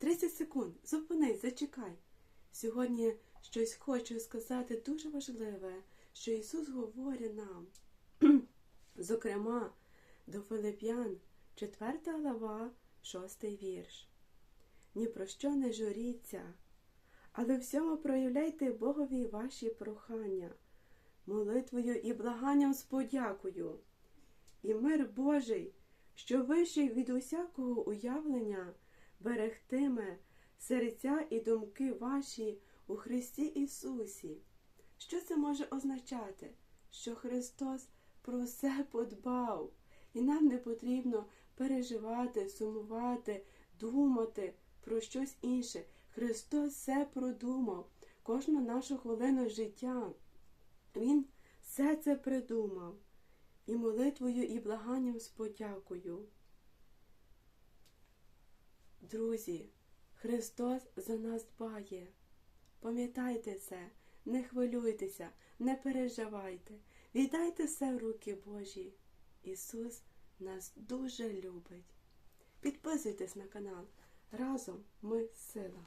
30 секунд, зупинись, зачекай. Сьогодні щось хочу сказати дуже важливе, що Ісус говорить нам. Зокрема, до Филип'ян, 4 глава, 6 вірш. Ні про що не журіться, але всьому проявляйте Богові ваші прохання, молитвою і благанням з подякою. І мир Божий, що вищий від усякого уявлення, берегтиме серця і думки ваші у Христі Ісусі. Що це може означати? Що Христос про все подбав, і нам не потрібно переживати, сумувати, думати про щось інше. Христос все продумав, кожну нашу хвилину життя. Він все це придумав і молитвою, і благанням з подякою. Друзі, Христос за нас дбає. Пам'ятайте це, не хвилюйтеся, не переживайте, віддайте все в руки Божі. Ісус нас дуже любить. Підписуйтесь на канал. Разом ми сила.